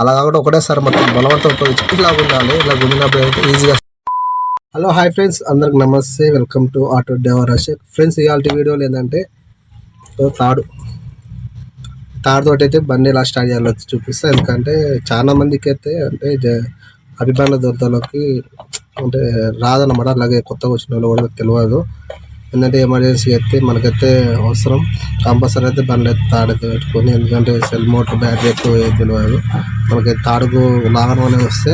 అలా కాకుండా ఒకటేసారి మొత్తం బలవంతం ఉపయోగించి ఇలా ఉండాలి ఇలా గుండినప్పుడు అయితే ఈజీగా హలో హాయ్ ఫ్రెండ్స్ అందరికి నమస్తే welcome to auto driver Ashok friends ఇవాళ వీడియోలు ఏంటంటే తాడు. తాడుతోటి అయితే బండి ఎలా స్టార్ట్ చేయాలో చూపిస్తా. ఎందుకంటే చాలా మందికి అయితే అంటే అభిమాన దొరతలోకి అంటే రాదన్నమాట. అలాగే కొత్తగా వచ్చిన వాళ్ళు కూడా తెలియదు. ఎందుకంటే ఎమర్జెన్సీ అయితే మనకైతే అవసరం. కంపల్సరీ అయితే బండి అయితే తాడైతే పెట్టుకొని ఎందుకంటే సెల్ మోటార్ బ్యాటరీ ఎక్కువ తెలియదు మనకి తాడుకు లాగడం అనేది వస్తే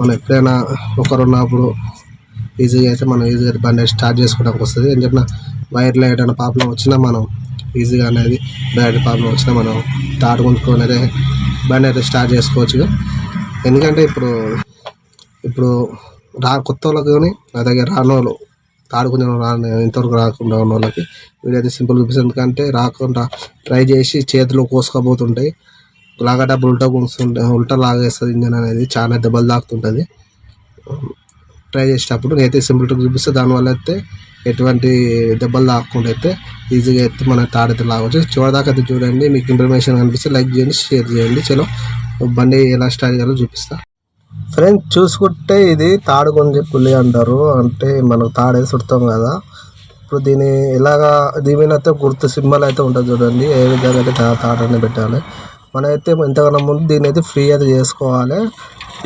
మనం ఎప్పుడైనా ఒకరు ఉన్నప్పుడు ఈజీగా అయితే మనం ఈజీగా బండి స్టార్ట్ చేసుకోవడానికి వస్తుంది. అని చెప్పిన వైర్లో ఏదైనా ప్రాబ్లం వచ్చినా మనం ఈజీగా అనేది బ్యాటరీ ప్రాబ్లం వచ్చినా మనం తాడు కొనుక్కొని అయితే బండి అయితే స్టార్ట్ చేసుకోవచ్చు. ఎందుకంటే ఇప్పుడు ఇప్పుడు రా కొత్త వాళ్ళకి కానీ నా దగ్గర రాని వాళ్ళు తాడు కొంచెం ఇంతవరకు రాకుండా ఉన్న వాళ్ళకి. వీడైతే సింపుల్ చూపిస్తుంది ఎందుకంటే రాకుండా ట్రై చేసి చేతిలో కోసుకోబోతుంటాయి. లాగేటప్పుడు ఉల్టా కొనుక్కుంటే ఉల్టా లాగేస్తుంది ఇంజన్ అనేది చాలా దెబ్బలు తాకుతుంటుంది. ట్రై చేసేటప్పుడు నేనైతే సింపుల్ ట్రిక్ చూపిస్తే. దానివల్ల అయితే ఎటువంటి దెబ్బలు తాకకుండా అయితే ఈజీగా అయితే మన తాడైతే లాగవచ్చు చివరిదాకా అయితే చూడండి మీకు ఇన్ఫర్మేషన్ కనిపిస్తే లైక్ చేయండి షేర్ చేయండి. చలో బండి ఎలా స్టార్ట్ చేయాలో చూపిస్తాను ఫ్రెండ్స్ చూసుకుంటే ఇది తాడుగుంజి పులి అంటారు. అంటే మనకు తాడేసి ఉడతాం కదా. ఇప్పుడు దీని ఎలాగా దీని అయితే గుర్తు సింబల్ అయితే ఉంటుంది చూడండి. ఏ విధంగా అయితే తాడని పెట్టాలి. మనమైతే ఇంతకన్నా ముందు దీని అయితే ఫ్రీ అయితే చేసుకోవాలి.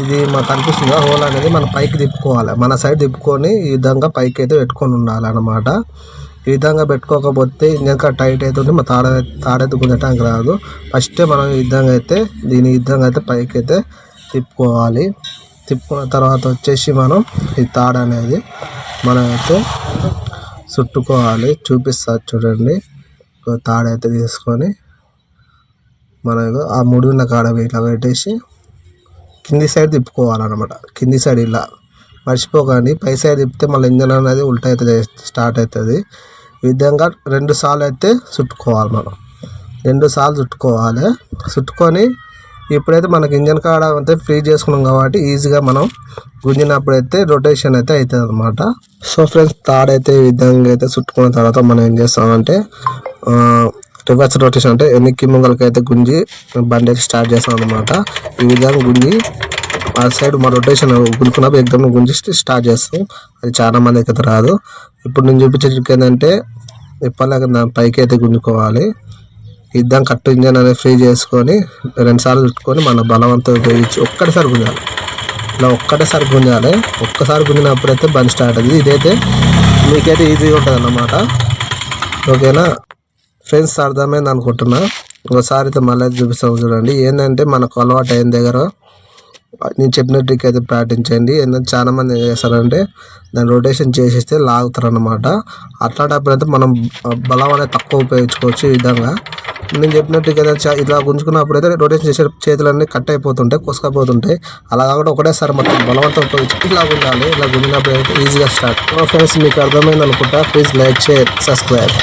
ఇది మనకు కనిపిస్తుంది హోల్ అనేది మనం పైకి తిప్పుకోవాలి. మన సైడ్ తిప్పుకొని ఈ విధంగా పైకి అయితే పెట్టుకొని ఉండాలి అన్నమాట. ఈ విధంగా పెట్టుకోకపోతే ఇంకా టైట్ అవుతుంది మన తాడ తాడైతే గుంజటానికి రాదు. ఫస్ట్ మనం ఈ విధంగా అయితే దీని విధంగా అయితే పైకి అయితే తిప్పుకోవాలి. తిప్పుకున్న తర్వాత వచ్చేసి మనం ఈ తాడు అనేది మనమైతే చుట్టుకోవాలి. చూపిస్తా చూడండి. తాడైతే తీసుకొని మనం ఆ ముడిన కాడ ఇట్లా పెట్టేసి కింది సైడ్ తిప్పుకోవాలన్నమాట. కింది సైడ్ ఇలా మర్చిపోకండి. పై సైడ్ తిప్పితే మళ్ళీ ఇంజన్ అనేది ఉల్టా అవుతుంది స్టార్ట్ అవుతుంది. ఈ విధంగా రెండు సార్లు అయితే చుట్టుకోవాలి మనం. రెండు సార్లు చుట్టుకోవాలి. చుట్టుకొని ఇప్పుడైతే మనకి ఇంజన్ కాడ అయితే ఫ్రీ చేసుకున్నాం కాబట్టి ఈజీగా మనం గుంజినప్పుడైతే రొటేషన్ అయితే అవుతుంది అనమాట సో ఫ్రెండ్స్ తాడైతే ఈ విధంగా అయితే చుట్టుకున్న తర్వాత మనం ఏం చేస్తామంటే రివర్స్ రొటేషన్ అంటే ఎన్నికి ముంగలకి అయితే గుంజి బండి అయితే స్టార్ట్ చేస్తాం అనమాట ఈ విధంగా గుంజి ఆ సైడ్ మా రొటేషన్ గుంజుకున్నప్పుడు ఎగ్జామ్ గుంజి స్టార్ట్ చేస్తాం. అది చాలా మందికి అయితే రాదు. ఇప్పుడు నేను చూపించే ఏంటంటే ఇప్పటిలాగా దాని పైకి అయితే గుంజుకోవాలి. ఇద్దాం కట్టు ఇంజన్ అనేది ఫ్రీ చేసుకొని రెండుసార్లు చుట్టుకొని మన బలవంతం ఉపయోగించి ఒక్కటిసారి గుంజాలి. ఇలా ఒక్కటేసారి గుంజాలి. ఒక్కసారి గుంజినప్పుడైతే బండి స్టార్ట్ అయింది ఇదైతే మీకైతే ఈజీగా ఉంటుంది అన్నమాట. ఓకేనా? ఫ్రెండ్స్ అర్థమైంది అనుకుంటున్నా. ఒకసారి అయితే మళ్ళీ చూపిస్తాం చూపిస్తాము చూడండి. ఏంటంటే మనకు అలవాటు అయిన దగ్గర. నేను చెప్పిన ట్రిక్ అయితే పాటించండి. ఏంటంటే చాలామంది ఏం చేస్తారంటే దాన్ని రొటేషన్ చేసేస్తే లాగుతారు అనమాట అట్లాంటప్పుడు అయితే మనం బలం అనేది తక్కువ ఉపయోగించుకోవచ్చు ఈ విధంగా. నేను చెప్పినట్టు కదా అయితే ఇట్లా గుంజుకున్నప్పుడు అయితే రొటేషన్ చేసే చేతులన్నీ కట్ అయిపోతుంటాయి కొసుకపోతుంటాయి. అలా కాకుండా ఒకటేసారి మొత్తం బలవంతం ఉపయోగించి ఇలా గుంజాలి ఇలా గుంజినప్పుడు అయితే ఈజీగా స్టార్ట్ ఫ్రెండ్స్ మీకు అర్థమైంది అనుకుంటా ప్లీజ్ లైక్ షేర్ సబ్స్క్రైబ్